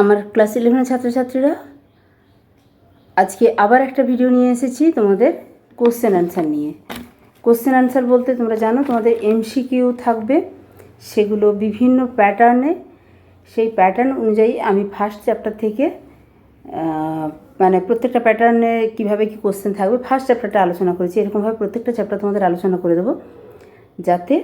আমার ক্লাস ইলেভেনের ছাত্রছাত্রীরা, আজকে আবার একটা ভিডিও নিয়ে এসেছি তোমাদের কোশ্চেন অ্যান্সার নিয়ে। কোশ্চেন অ্যান্সার বলতে তোমরা জানো, তোমাদের এমসিকিউ থাকবে, সেগুলো বিভিন্ন প্যাটার্নে সেই প্যাটার্ন অনুযায়ী আমি ফার্স্ট চ্যাপ্টার থেকে মানে প্রত্যেকটা প্যাটার্নে কীভাবে কী কোশ্চেন থাকবে ফার্স্ট চ্যাপ্টারটা আলোচনা করেছি। এরকমভাবে প্রত্যেকটা চ্যাপ্টার তোমাদের আলোচনা করে দেবো, যাতে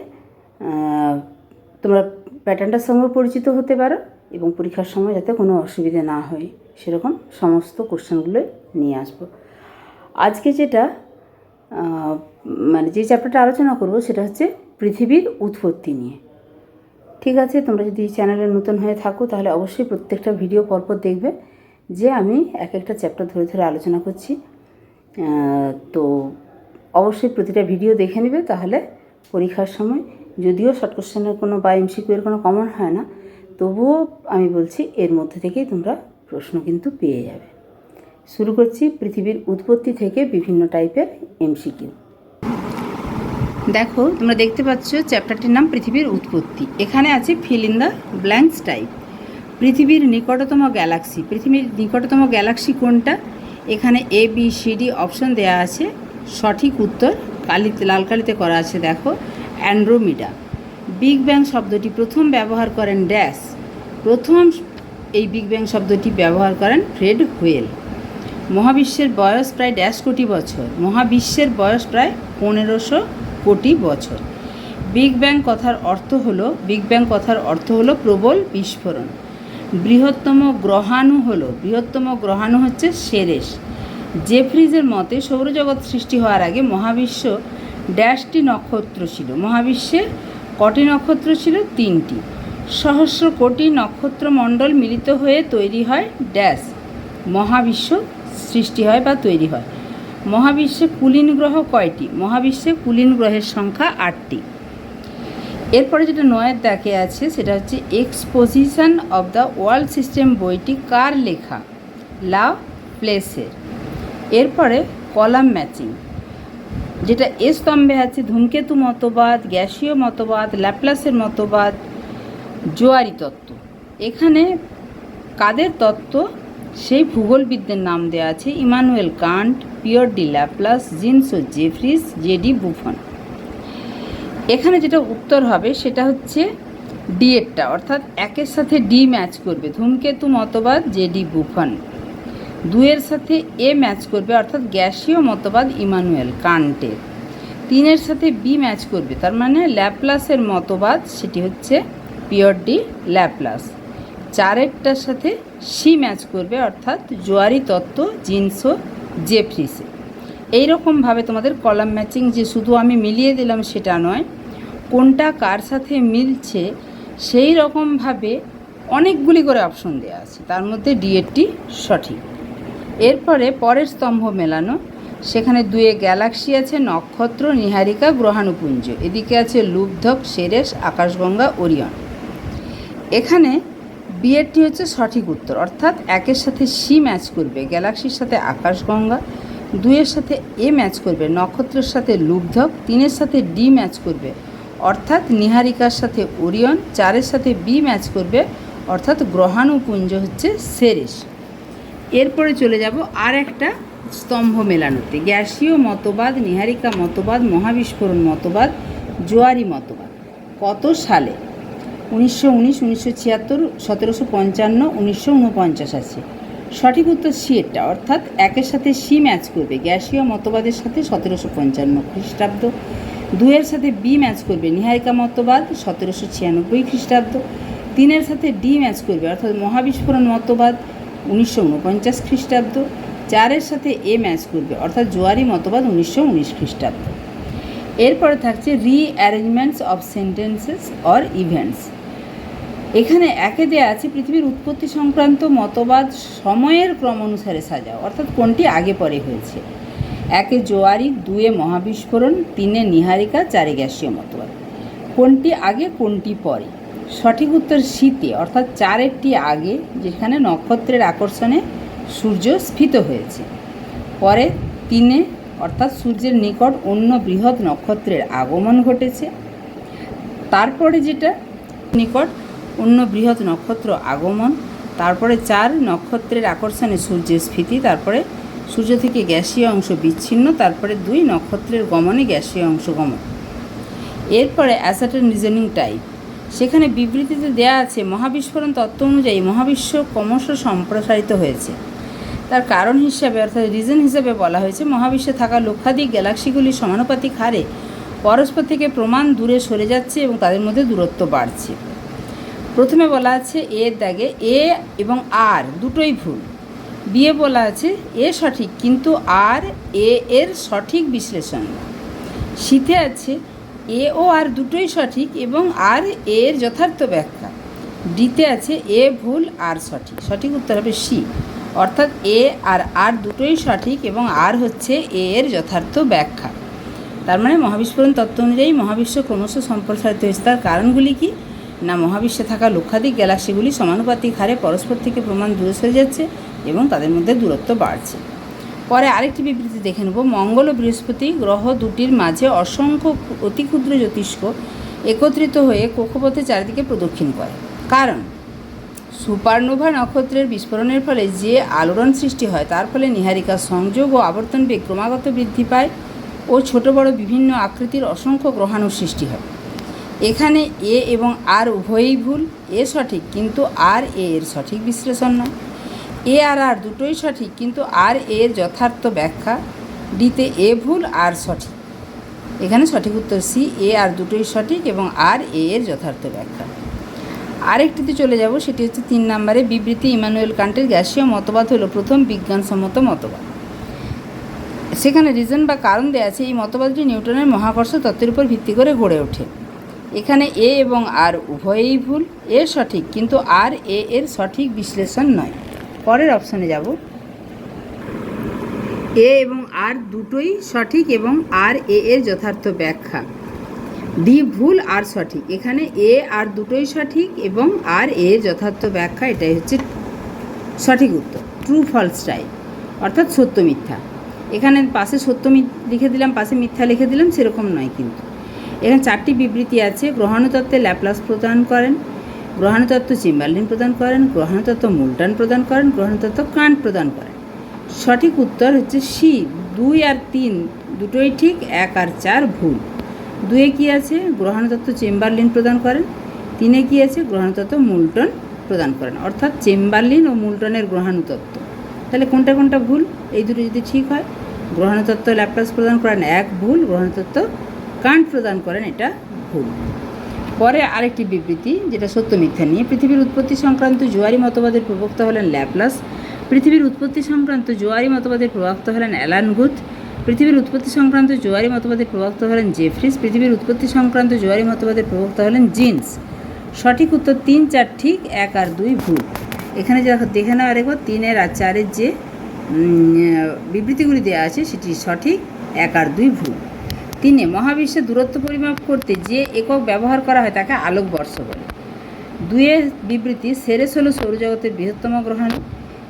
তোমরা প্যাটার্নটার সঙ্গে পরিচিত হতে পারো। এবং পরীক্ষার সময় যাতে কোনো অসুবিধে না হয়, সেরকম সমস্ত কোশ্চেনগুলো নিয়ে আসব। আজকে যেটা মানে যে চ্যাপ্টারটা আলোচনা করব সেটা হচ্ছে পৃথিবীর উৎপত্তি নিয়ে। ঠিক আছে, তোমরা যদি চ্যানেলে নতুন হয়ে থাকো তাহলে অবশ্যই প্রত্যেকটা ভিডিও পরপর দেখবে যে আমি এক একটা চ্যাপ্টার ধরে ধরে আলোচনা করছি। তো অবশ্যই প্রতিটা ভিডিও দেখে নেবে, তাহলে পরীক্ষার সময় যদিও শর্ট কোশ্চেনের কোনো বা এমসিকিউ এর কোনো কমন হয় না তবুও আমি বলছি, এর মধ্যে থেকেই তোমরা প্রশ্ন কিন্তু পেয়ে যাবে। শুরু করছি পৃথিবীর উৎপত্তি থেকে বিভিন্ন টাইপের এমসিকিউ দেখো, তোমরা দেখতে পাচ্ছ চ্যাপ্টারটির নাম পৃথিবীর উৎপত্তি। এখানে আছে fill in the blanks type পৃথিবীর নিকটতম গ্যালাক্সি পৃথিবীর নিকটতম গ্যালাক্সি কোনটা? এখানে A B C D option দেওয়া আছে। সঠিক উত্তর কালিতে, লাল কালিতে করা আছে, দেখো অ্যান্ড্রোমিডা বিগ ব্যাং শব্দটি প্রথম ব্যবহার করেন ড্যাশ প্রথম এই বিগ ব্যাং শব্দটি ব্যবহার করেন ফ্রেড হুয়েল মহাবিশ্বের বয়স প্রায় ড্যাশ কোটি বছর। মহাবিশ্বের বয়স প্রায় পনেরোশো কোটি বছর। বিগ ব্যাং কথার অর্থ হলো বিগ ব্যাং কথার অর্থ হলো প্রবল বিস্ফোরণ। বৃহত্তম গ্রহাণু হলো, বৃহত্তম গ্রহাণু হচ্ছে সেরেস। জেফ্রিজের মতে সৌরজগৎ সৃষ্টি হওয়ার আগে মহাবিশ্ব ড্যাশটি নক্ষত্র ছিল। মহাবিশ্বে কটি নক্ষত্র ছিল? তিনটি। সহস্র কোটি নক্ষত্রমণ্ডল মিলিত হয়ে তৈরি হয় ড্যাশ। মহাবিশ্ব সৃষ্টি হয় বা তৈরি হয়। মহাবিশ্বে কুলীন গ্রহ কয়টি? মহাবিশ্বে কুলীন গ্রহের সংখ্যা আটটি। এরপরে যেটা নয়ের দাগে আছে, সেটা হচ্ছে exposition of the world system বইটি কার লেখা? লাভ প্লেসের। এরপরে কলাম ম্যাচিং। যেটা এ স্তম্ভে আছে, ধূমকেতু মতবাদ, গ্যাসীয় মতবাদ, ল্যাপ্লাসের মতবাদ জোয়ারি তত্ত্ব। এখানে কাদের তত্ত্ব? সেই ভূগোলবিদদের নাম দেওয়া আছে Immanuel Kant, Pierre de Laplace, Jeans Jeffreys JD Buffon. এখানে যেটা উত্তর হবে সেটা হচ্ছে ডি এরটা, অর্থাৎ একের সাথে ডি ম্যাচ করবে। ধূমকেতু, মতবাদ জেডি বুফন। দুয়ের সাথে এ ম্যাচ করবে, অর্থাৎ গ্যাসীয় মতবাদ ইমানুয়েল কান্টের। তিনের সাথে বি ম্যাচ করবে, তার মানে ল্যাপ্লাসের মতবাদ সেটি হচ্ছে পিওর ডি ল্যাপ্লাস। চারেরটার সাথে সি ম্যাচ করবে অর্থাৎ জোয়ারি তত্ত্ব জিন্সো জেফ্রিসে। এইরকমভাবে তোমাদের কলাম ম্যাচিং যে শুধু আমি মিলিয়ে দিলাম সেটা নয়, কোনটা কার সাথে মিলছে সেই রকমভাবে অনেকগুলি করে অপশন দেওয়া আছে। তার মধ্যে ডিএডটি সঠিক। এরপরে পরের স্তম্ভ মেলানো। সেখানে দুয়ে গ্যালাক্সি আছে, নক্ষত্র, নিহারিকা, গ্রহাণুপুঞ্জ। এদিকে আছে লুব্ধক, সেরেস, আকাশগঙ্গা, ওরিয়ন। এখানে বিয়েরটি হচ্ছে সঠিক উত্তর, অর্থাৎ একের সাথে সি ম্যাচ করবে গ্যালাক্সির সাথে আকাশগঙ্গা, দুইয়ের সাথে এ ম্যাচ করবে, নক্ষত্রের সাথে লুব্ধক তিনের সাথে ডি ম্যাচ করবে, অর্থাৎ নিহারিকার সাথে ওরিয়ন, চারের সাথে বি ম্যাচ করবে, অর্থাৎ গ্রহাণুপুঞ্জ হচ্ছে সেরেস। এরপরে চলে যাব আর একটা স্তম্ভ মেলানোতে, গ্যাসীয় মতবাদ, নিহারিকা মতবাদ, মহাবিস্ফোরণ মতবাদ, জোয়ারি মতবাদ। কত সালে উনিশশো উনিশ, উনিশশো ছিয়াত্তর, সতেরোশো পঞ্চান্ন, উনিশশো উনপঞ্চাশ আছে। সঠিক উত্তর সি এটা অর্থাৎ একের সাথে সি ম্যাচ করবে। গ্যাসীয় মতবাদের সাথে সতেরোশো পঞ্চান্ন খ্রিস্টাব্দ। দুয়ের সাথে বি ম্যাচ করবে নিহারিকা মতবাদ, সতেরোশো ছিয়ানব্বই খ্রিস্টাব্দ। তিনের সাথে ডি ম্যাচ করবে, অর্থাৎ মহাবিস্ফোরণ মতবাদ, উনিশশো উনপঞ্চাশ খ্রিস্টাব্দ। চারের সাথে এ ম্যাচ করবে, অর্থাৎ জোয়ারি মতবাদ, উনিশশো উনিশ খ্রিস্টাব্দ। এরপরে থাকছে rearrangements of sentences or events এখানে একে দেয়া আছে পৃথিবীর উৎপত্তি সংক্রান্ত মতবাদ সময়ের ক্রম অনুসারে সাজাও। অর্থাৎ কোনটি আগে পরে হয়েছে? একে জোয়ারি, দুয়ে মহাবিস্ফোরণ, তিনে নিহারিকা, চারে গ্যাসীয় মতবাদ। কোনটি আগে, কোনটি পরে? সঠিক উত্তর শীতে, অর্থাৎ চারেরটি আগে, যেখানে নক্ষত্রের আকর্ষণে সূর্য স্ফীত হয়েছে। পরে তিনে, অর্থাৎ সূর্যের নিকট অন্য বৃহৎ নক্ষত্রের আগমন ঘটেছে। তারপরে যেটা, নিকট অন্য বৃহৎ নক্ষত্র আগমন, তারপরে চার নক্ষত্রের আকর্ষণে সূর্যের স্ফীতি, তারপরে সূর্য থেকে গ্যাসীয় অংশ বিচ্ছিন্ন, তারপরে দুই নক্ষত্রের গমনে গ্যাসীয় অংশ গমন। এরপরে অ্যাসার্টেন রিজনিং টাইপ। সেখানে বিবৃতিতে দেয়া আছে, মহাবিস্ফোরণ তত্ত্ব অনুযায়ী মহাবিশ্ব ক্রমশ সম্প্রসারিত হয়েছে। তার কারণ হিসাবে, অর্থাৎ রিজন হিসাবে বলা হয়েছে, মহাবিশ্বে থাকা লক্ষাধিক গ্যালাক্সিগুলি সমানুপাতিক হারে পরস্পর থেকে প্রমাণ দূরে সরে যাচ্ছে এবং তাদের মধ্যে দূরত্ব বাড়ছে। প্রথমে বলা আছে এর দাগে এ এবং আর দুটোই ভুল। বিয়ে বলা আছে এ সঠিক, কিন্তু আর এ এর সঠিক বিশ্লেষণ। শীতে আছে এ ও আর দুটোই সঠিক এবং আর এ এর যথার্থ ব্যাখ্যা। ডিতে আছে এ ভুল, আর সঠিক। সঠিক উত্তর হবে সি। অর্থাৎ এ আর আর দুটোই সঠিক এবং আর হচ্ছে এ এর যথার্থ ব্যাখ্যা। তার মানে মহাবিস্ফোরণ তত্ত্ব অনুযায়ী মহাবিশ্ব ক্রমশ সম্প্রসারিত হয়েছে। তার কারণগুলি কি? না মহাবিশ্বে থাকা লক্ষাধিক গ্যালাক্সিগুলি সমানুপাতিক হারে পরস্পর থেকে প্রমাণ দূরে সরে যাচ্ছে এবং তাদের মধ্যে দূরত্ব বাড়ছে। পরে আরেকটি বিবৃতি দেখে নেব। মঙ্গল ও বৃহস্পতি গ্রহ দুটির মাঝে অসংখ্য অতি ক্ষুদ্র জ্যোতিষ্ক একত্রিত হয়ে কক্ষপথে চারিদিকে প্রদক্ষিণ করে। কারণ সুপারনোভা নক্ষত্রের বিস্ফোরণের ফলে যে আলোড়ন সৃষ্টি হয়, তার ফলে নীহারিকার সংযোগ ও আবর্তন বেগ ক্রমাগত বৃদ্ধি পায় ও ছোট বড় বিভিন্ন আকৃতির অসংখ্য গ্রহাণুর সৃষ্টি হয়। এখানে এ এবং আর উভয়ই ভুল, এ সঠিক, কিন্তু আর এ এর সঠিক বিশ্লেষণ নয়। এ আর আর দুটোই সঠিক, কিন্তু আর এর যথার্থ ব্যাখ্যা ডিতে এ ভুল, আর সঠিক। এখানে সঠিক উত্তর সি, এ আর দুটোই সঠিক এবং আর এ এর যথার্থ ব্যাখ্যা। আরেকটিতে চলে যাব, সেটি হচ্ছে তিন নম্বরে, বিবৃতি ইমানুয়েল কান্টের গ্যাসীয় মতবাদ হলো প্রথম বিজ্ঞানসম্মত মতবাদ। সেখানে রিজন বা কারণ দেওয়া আছে, এই মতবাদটি নিউটনের মহাকর্ষ তত্ত্বের উপর ভিত্তি করে গড়ে ওঠে। এখানে এ এবং আর উভয়েই ভুল, এ সঠিক, কিন্তু আর এ এর সঠিক বিশ্লেষণ নয়। পরের অপশানে যাব। এ এবং আর দুটোই সঠিক এবং আর এ এর যথার্থ ব্যাখ্যা। ডি ভুল, আর সঠিক। এখানে এ আর দুটোই সঠিক এবং আর এ এর যথার্থ ব্যাখ্যা, এটাই হচ্ছে সঠিক উত্তর। ট্রু, ফলস টাইপ অর্থাৎ সত্য মিথ্যা। এখানে পাশে সত্য লিখে দিলাম, পাশে মিথ্যা লিখে দিলাম, সেরকম নয় কিন্তু। এখানে চারটি বিবৃতি আছে। গ্রহাণুতত্ত্বে ল্যাপ্লাস প্রদান করেন, গ্রহাণুতত্ত্ব চিম্বারলিন প্রদান করেন, গ্রহাণুতত্ত্ব মুল্টান প্রদান করেন, গ্রহাণুতত্ত্ব কান্ট প্রদান করেন। সঠিক উত্তর হচ্ছে সি দুই আর তিন দুটোই ঠিক, এক আর চার ভুল। দুয়ে কি আছে? গ্রহাণুতত্ত্ব চেম্বারলিন প্রদান করেন। তিনে কি আছে? গ্রহাণুতত্ত্ব মুলটন প্রদান করেন। অর্থাৎ চেম্বারলিন ও মুলটনের গ্রহাণুতত্ত্ব। তাহলে কোনটা কোনটা ভুল? এই দুটো যদি ঠিক হয়, গ্রহাণুতত্ত্ব ল্যাপ্লাস প্রদান করেন, এক ভুল, গ্রহাণুতত্ত্ব কান্ট প্রদান করেন এটা ভুল। পরে আরেকটি বিবৃতি, যেটা সত্য মিথ্যা নিয়ে, পৃথিবীর উৎপত্তি সংক্রান্ত জোয়ারি মতবাদের প্রবক্তা হলেন ল্যাপ্লাস, পৃথিবীর উৎপত্তি সংক্রান্ত জোয়ারি মতবাদের প্রবক্তা হলেন অ্যালান গুথ, পৃথিবীর উৎপত্তি সংক্রান্ত জোয়ারি মতবাদের প্রবক্তা হলেন জেফ্রিস, পৃথিবীর উৎপত্তি সংক্রান্ত জোয়ারি মতবাদের প্রবক্তা হলেন জিন্স। সঠিক উত্তর তিন, চার, ঠিক এক আর দুই ভুল। এখানে দেখে নেওয়া আরেকবার, তিনের আর চারের যে বিবৃতিগুলি দেওয়া আছে, সেটি সঠিক এক আর দুই ভুল। তিনে মহাবিশ্বের দূরত্ব পরিমাপ করতে যে একক ব্যবহার করা হয় তাকে আলোকবর্ষ বলে। দুয়ে বিবৃতি সেরেস হলো সৌরজগতের বৃহত্তম গ্রহাণু।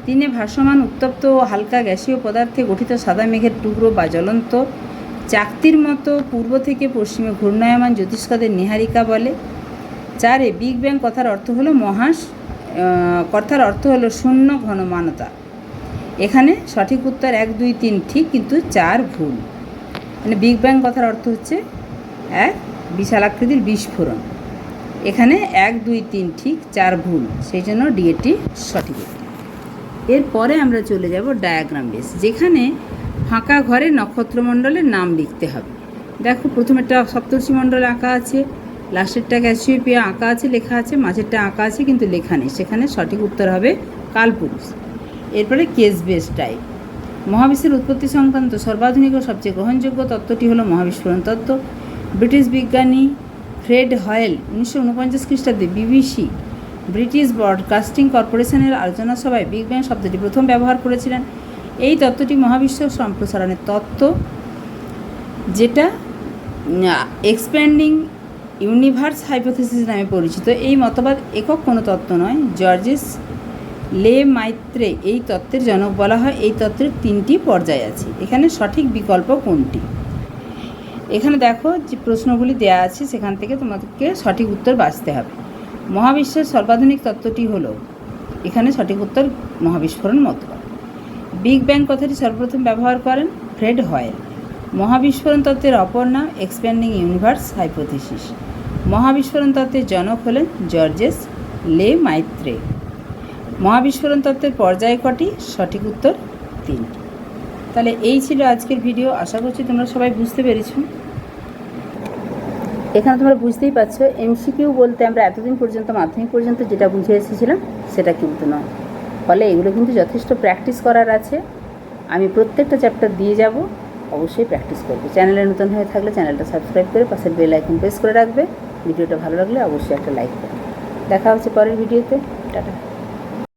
তিনে ভাসমান, উত্তপ্ত ও হালকা গ্যাসীয় পদার্থে গঠিত সাদা মেঘের টুকরো বা জ্বলন্ত চাকতির মতো পূর্ব থেকে পশ্চিমে ঘূর্ণায়মান জ্যোতিষ্কদের নিহারিকা বলে। চারে বিগ ব্যাং কথার অর্থ হলো মহাস কথার অর্থ হলো শূন্য ঘনমানতা। এখানে সঠিক উত্তর এক, দুই, তিন ঠিক, কিন্তু চার ভুল। মানে বিগ ব্যাং কথার অর্থ হচ্ছে এক বিশাল আকৃতির বিস্ফোরণ। এখানে এক, দুই, তিন ঠিক চার ভুল, সেই জন্য ডিএটি সঠিক। এরপরে আমরা চলে যাব ডায়াগ্রাম বেস যেখানে ফাঁকা ঘরে নক্ষত্রমণ্ডলের নাম লিখতে হবে। দেখো প্রথমেরটা সপ্তর্ষি মণ্ডল আঁকা আছে, লাস্টেরটা ক্যাসিওপিয়া আঁকা আছে, লেখা আছে, মাঝেরটা আঁকা আছে, কিন্তু লেখা নেই। সেখানে সঠিক উত্তর হবে কালপুরুষ। এরপরে কেস বেস টাইপ মহাবিশ্বের উৎপত্তি সংক্রান্ত সর্বাধুনিক ও সবচেয়ে গ্রহণযোগ্য তত্ত্বটি হলো মহাবিস্ফোরণ তত্ত্ব। ব্রিটিশ বিজ্ঞানী ফ্রেড হয়েল উনিশশো উনপঞ্চাশ খ্রিস্টাব্দে বিবিসি ব্রিটিশ ব্রডকাস্টিং কর্পোরেশনের আলোচনা সভায় বিগ ব্যাং শব্দটি প্রথম ব্যবহার করেছিলেন। এই তত্ত্বটি মহাবিশ্ব সম্প্রসারণের তত্ত্ব, যেটা এক্সপ্যান্ডিং ইউনিভার্স হাইপোথেসিস নামে পরিচিত। এই মতবাদ একক কোনো তত্ত্ব নয়, জর্জেস লে মাইত্রে, এই তত্ত্বের জনক বলা হয়, এই তত্ত্বের তিনটি পর্যায় আছে। এখানে সঠিক বিকল্প কোনটি? এখানে দেখো যে প্রশ্নগুলি দেয়া আছে, সেখান থেকে তোমাদেরকে সঠিক উত্তর বাঁচতে হবে। মহাবিশ্বের সর্বাধুনিক তত্ত্বটি হলো, এখানে সঠিক উত্তর মহাবিস্ফোরণ মতবাদ বিগ ব্যাং কথাটি সর্বপ্রথম ব্যবহার করেন ফ্রেড হয়েল। মহাবিস্ফোরণ তত্ত্বের অপর নাম এক্সপ্যান্ডিং ইউনিভার্স হাইপোথিসিস। মহাবিস্ফোরণ তত্ত্বের জনক হলেন জর্জেস লে মাইত্রে। মহাবিস্ফোরণ তত্ত্বের পর্যায় কটি? সঠিক উত্তর তিনটি। তাহলে এই ছিল আজকের ভিডিও। আশা করছি তোমরা সবাই বুঝতে পেরেছ। এখানে তোমরা বুঝতেই পারছ, এমসিকিউ বলতে আমরা এতদিন পর্যন্ত, মাধ্যমিক পর্যন্ত যেটা বুঝে এসেছিলাম, সেটা কিন্তু নয়। ফলে এগুলো কিন্তু যথেষ্ট প্র্যাকটিস করার আছে। আমি প্রত্যেকটা চ্যাপ্টার দিয়ে যাব, অবশ্যই প্র্যাকটিস করবে। চ্যানেলে নতুন হয়ে থাকলে চ্যানেলটা সাবস্ক্রাইব করে পাশের বেল আইকন প্রেস করে রাখবে। ভিডিওটা ভালো লাগলে অবশ্যই একটা লাইক করবে। দেখা হচ্ছে পরের ভিডিওতে। টাটা।